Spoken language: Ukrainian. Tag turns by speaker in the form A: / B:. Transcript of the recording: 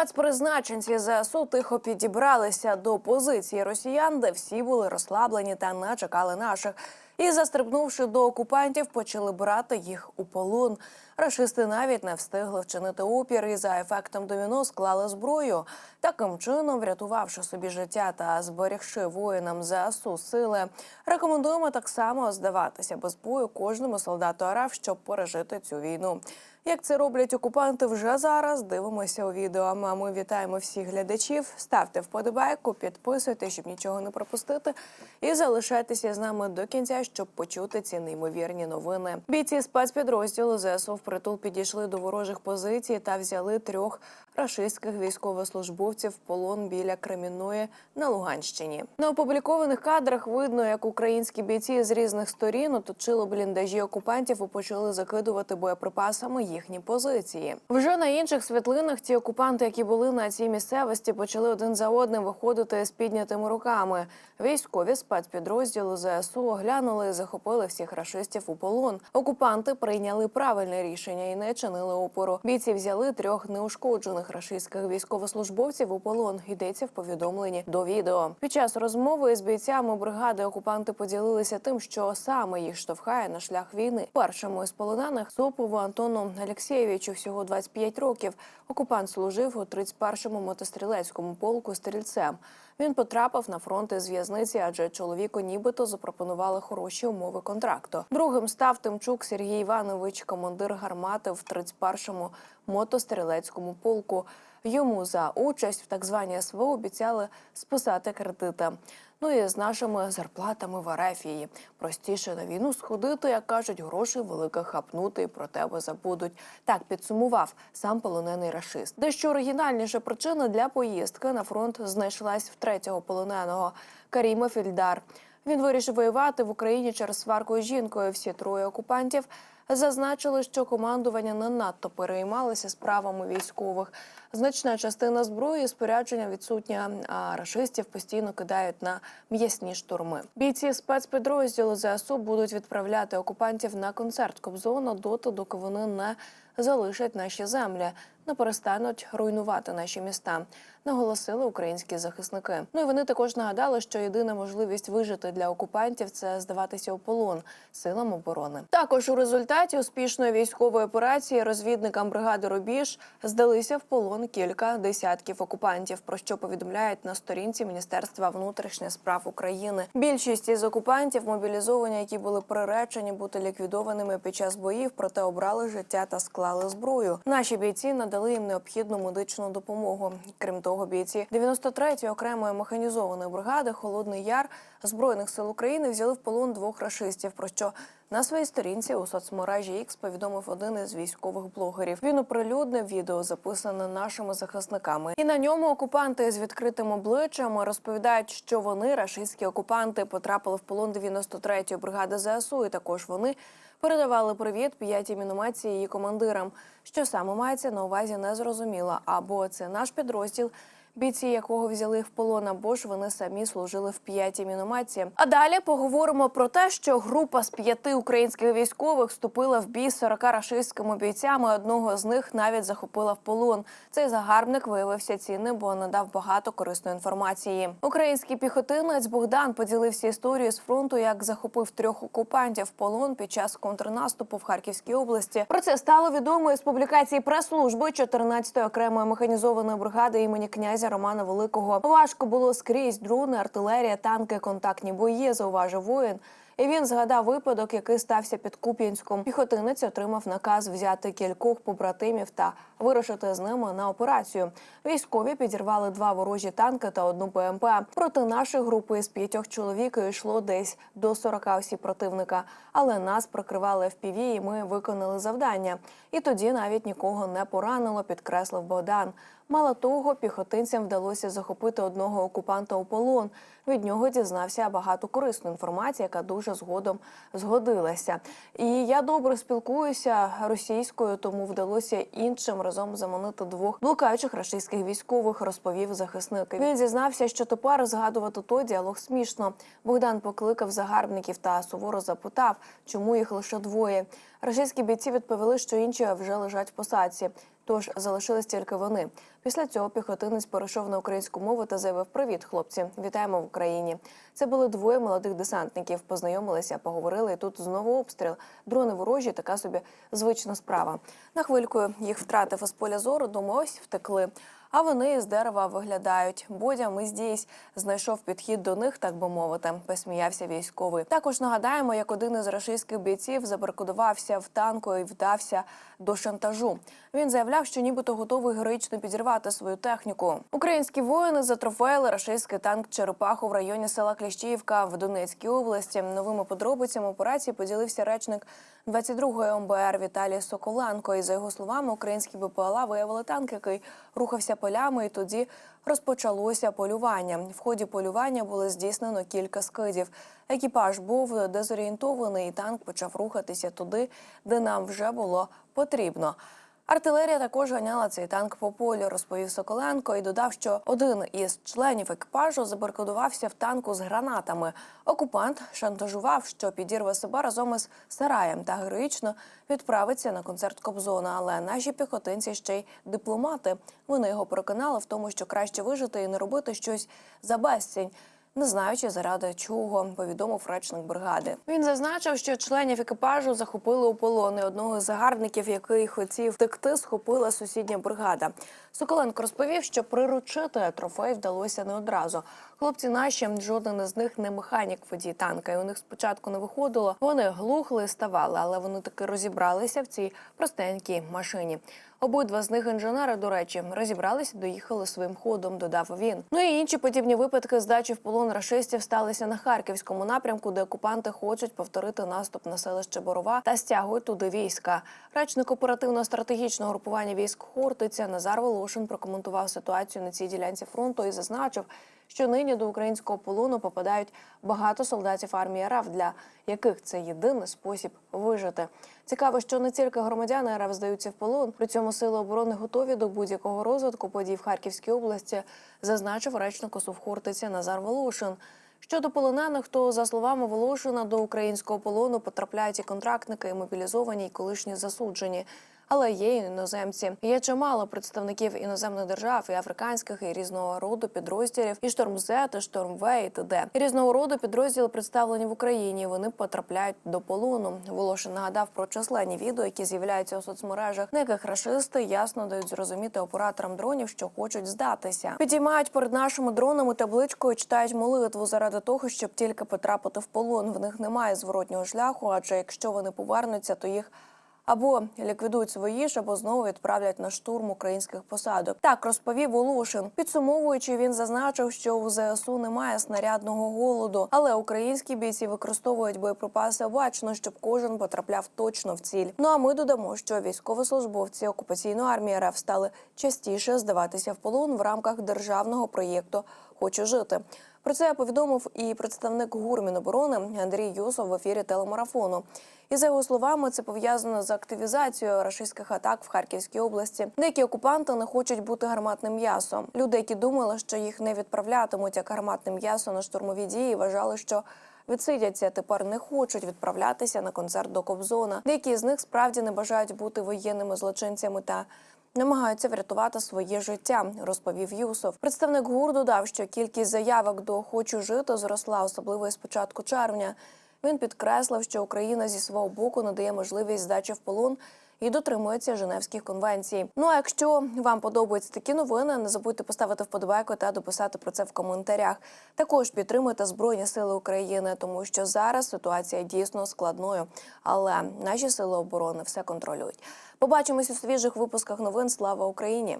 A: Спецпризначенці ЗСУ тихо підібралися до позиції росіян, де всі були розслаблені та не чекали наших. І, застрибнувши до окупантів, почали брати їх у полон. Рашисти навіть не встигли вчинити опір і за ефектом доміно склали зброю. Таким чином, врятувавши собі життя та зберігши воїнам ЗСУ сили, рекомендуємо так само здаватися без бою кожному солдату РФ, щоб пережити цю війну. Як це роблять окупанти вже зараз? Дивимося у відео. А ми вітаємо всіх глядачів. Ставте вподобайку, підписуйтесь, щоб нічого не пропустити, і залишайтеся з нами до кінця, щоб почути ці неймовірні новини. Бійці спецпідрозділу ЗСУ впритул підійшли до ворожих позицій та взяли трьох рашистських військовослужбовців в полон біля Кремінної на Луганщині. На опублікованих кадрах видно, як українські бійці з різних сторін оточили бліндажі окупантів і почали закидувати боєприпасами їхні позиції. Вже на інших світлинах ті окупанти, які були на цій місцевості, почали один за одним виходити з піднятими руками. Військові спецпідрозділу ЗСУ оглянули і захопили всіх рашистів у полон. Окупанти прийняли правильне рішення і не чинили опору. Бійці взяли трьох неушкоджених рашистських військовослужбовців у полон. Йдеться в повідомленні до відео. Під час розмови з бійцями бригади окупанти поділилися тим, що саме їх штовхає на шлях війни. Першому із полонених Сопову Антону Алексєєвичу всього 25 років. Окупант служив у 31-му мотострілецькому полку стрільцем. Він потрапив на фронт із в'язниці, адже чоловіку нібито запропонували хороші умови контракту. Другим став Тимчук Сергій Іванович, командир гармати в 31-му мотострілецькому полку. Йому за участь в так званій СВО обіцяли списати кредити. Ну і з нашими зарплатами в Арефії. Простіше на війну сходити, як кажуть, грошей великих хапнути і про тебе забудуть. Так підсумував сам полонений рашист. Дещо оригінальніша причина для поїздки на фронт знайшлась в третього полоненого Каріма Фільдар. Він вирішив воювати в Україні через сварку із жінкою. Всі троє окупантів зазначили, що командування не надто переймалося справами військових. Значна частина зброї спорядження відсутня, а рашистів постійно кидають на м'ясні штурми. Бійці спецпідрозділу ЗСУ будуть відправляти окупантів на концерт Кобзона доти, доки вони не залишать наші землі, не перестануть руйнувати наші міста. Наголосили українські захисники. Ну і вони також нагадали, що єдина можливість вижити для окупантів це здаватися у полон силам оборони. Також у результаті успішної військової операції розвідникам бригади Рубіж здалися в полон кілька десятків окупантів. Про що повідомляють на сторінці Міністерства внутрішніх справ України. Більшість із окупантів мобілізовані, які були приречені бути ліквідованими під час боїв, проте обрали життя та склали зброю. Наші бійці надали їм необхідну медичну допомогу. Крім того, бійці 93-ї окремої механізованої бригади Холодний Яр збройних сил України взяли в полон двох рашистів. Про що на своїй сторінці у соцмережі X повідомив один із військових блогерів. Він оприлюднив відео, записане нашими захисниками, і на ньому окупанти з відкритим обличчям розповідають, що вони рашистські окупанти потрапили в полон 93-ї бригади ЗСУ. І також вони передавали привіт п'ятій міномації її командирам. Що саме мається на увазі, не зрозуміло. Або це наш підрозділ. Бійці, якого взяли в полон, або ж вони самі служили в п'ятій міномації. А далі поговоримо про те, що група з п'яти українських військових вступила в бій з 40 рашистськими бійцями. Одного з них навіть захопила в полон. Цей загарбник виявився цінним, бо надав багато корисної інформації. Український піхотинець Богдан поділився історією з фронту, як захопив трьох окупантів в полон під час контрнаступу в Харківській області. Про це стало відомо із публікації прес-служби 14-ї окремої механізованої бригади імені князя Романа Великого. Важко було скрізь дрони, артилерія, танки, контактні бої. Зауважив воїн. І він згадав випадок, який стався під Куп'янськом. Піхотинець отримав наказ взяти кількох побратимів та вирушити з ними на операцію. Військові підірвали два ворожі танки та одну ПМП. Проти нашої групи з п'ятьох чоловік йшло десь до 40 осіб противника. Але нас прикривали FPV і ми виконали завдання. І тоді навіть нікого не поранило, підкреслив Богдан. Мало того, піхотинцям вдалося захопити одного окупанта у полон. Від нього дізнався багато корисної інформації, яка дуже згодом згодилася. І я добре спілкуюся російською, тому вдалося іншим разом заманити двох блукаючих російських військових, розповів захисник. Він зізнався, що тепер згадувати той діалог смішно. Богдан покликав загарбників та суворо запитав, чому їх лише двоє. Російські бійці відповіли, що інші вже лежать в посадці. Тож залишились тільки вони. Після цього піхотинець перейшов на українську мову та заявив: Привіт, хлопці! Вітаємо в Україні. Це були двоє молодих десантників. Познайомилися, поговорили. І тут знову обстріл. Дрони ворожі, така собі звична справа. На хвильку їх втратив із поля зору. Думаю, ось втекли. А вони з дерева виглядають. Бодя, ми здесь знайшов підхід до них, так би мовити. Посміявся військовий. Також нагадаємо, як один із рашистських бійців забаркодувався в танку і вдався до шантажу. Він заявляв, що нібито готовий героїчно підірвати свою техніку. Українські воїни затрофеїли рашистський танк Черепаху в районі села Кліщіївка в Донецькій області. Новими подробицями операції поділився речник 22-ї ОМБР Віталій Соколенко. І за його словами, українські БПЛА виявили танк, який рухався полями, і тоді розпочалося полювання. В ході полювання було здійснено кілька скидів. Екіпаж був дезорієнтований, і танк почав рухатися туди, де нам вже було потрібно. Артилерія також ганяла цей танк по полю, розповів Соколенко і додав, що один із членів екіпажу забаркодувався в танку з гранатами. Окупант шантажував, що підірве себе разом із сараєм та героїчно відправиться на концерт Кобзона. Але наші піхотинці ще й дипломати. Вони його переконали в тому, що краще вижити і не робити щось за безцінь. Не знаючи заради чого, повідомив речник бригади. Він зазначив, що членів екіпажу захопили у полони. Одного з загарбників, який хотів втекти, схопила сусідня бригада. Соколенко розповів, що приручити трофей вдалося не одразу. Хлопці наші жоден із них не механік водій танка. І у них спочатку не виходило. Вони глухли, ставали, але вони таки розібралися в цій простенькій машині. Обидва з них інженери, до речі, розібралися, доїхали своїм ходом. Додав він. Ну і інші подібні випадки здачі в полон рашистів сталися на харківському напрямку, де окупанти хочуть повторити наступ на селище Борова та стягують туди війська. Речник оперативно-стратегічного групування військ Хортиця Назар Волошин прокоментував ситуацію на цій ділянці фронту і зазначив, що нині до українського полону попадають багато солдатів армії РФ, для яких це єдиний спосіб вижити. Цікаво, що не тільки громадяни РФ здаються в полон, при цьому сили оборони готові до будь-якого розвитку подій в Харківській області, зазначив речник ОСУВ Хортиця Назар Волошин. Щодо полонених, то за словами Волошина, до українського полону потрапляють і контрактники, і мобілізовані, і колишні засуджені. Але є і іноземці. Є чимало представників іноземних держав, і африканських, і різного роду підрозділів, і шторм З, і шторм В, і т.д. Різного роду підрозділи представлені в Україні. Вони потрапляють до полону. Волошин нагадав про численні відео, які з'являються у соцмережах, на яких рашисти ясно дають зрозуміти операторам дронів, що хочуть здатися. Підіймають перед нашими дронами табличку і читають молитву заради того, щоб тільки потрапити в полон. В них немає зворотнього шляху, адже якщо вони повернуться, то їх або ліквідують свої ж, або знову відправлять на штурм українських посадок. Так розповів Волошин. Підсумовуючи, він зазначив, що у ЗСУ немає снарядного голоду, але українські бійці використовують боєприпаси обачно, щоб кожен потрапляв точно в ціль. Ну а ми додамо, що військовослужбовці окупаційної армії РФ стали частіше здаватися в полон в рамках державного проєкту Хочу жити. Про це повідомив і представник ГУР Міноборони Андрій Юсов в ефірі телемарафону. І за його словами, це пов'язано з активізацією рашистських атак в Харківській області. Деякі окупанти не хочуть бути гарматним м'ясом. Люди, які думали, що їх не відправлятимуть як гарматне м'ясо на штурмові дії, вважали, що відсидяться. Тепер не хочуть відправлятися на концерт до Кобзона. Деякі з них справді не бажають бути воєнними злочинцями та намагаються врятувати своє життя, розповів Юсов. Представник ГУР додав, що кількість заявок до хочу жити зросла, особливо з початку червня. Він підкреслив, що Україна зі свого боку надає можливість здачі в полон і дотримується Женевських конвенцій. Ну а якщо вам подобаються такі новини, не забудьте поставити вподобайку та дописати про це в коментарях. Також підтримуйте Збройні Сили України, тому що зараз ситуація дійсно складною, але наші сили оборони все контролюють. Побачимось у свіжих випусках новин. Слава Україні!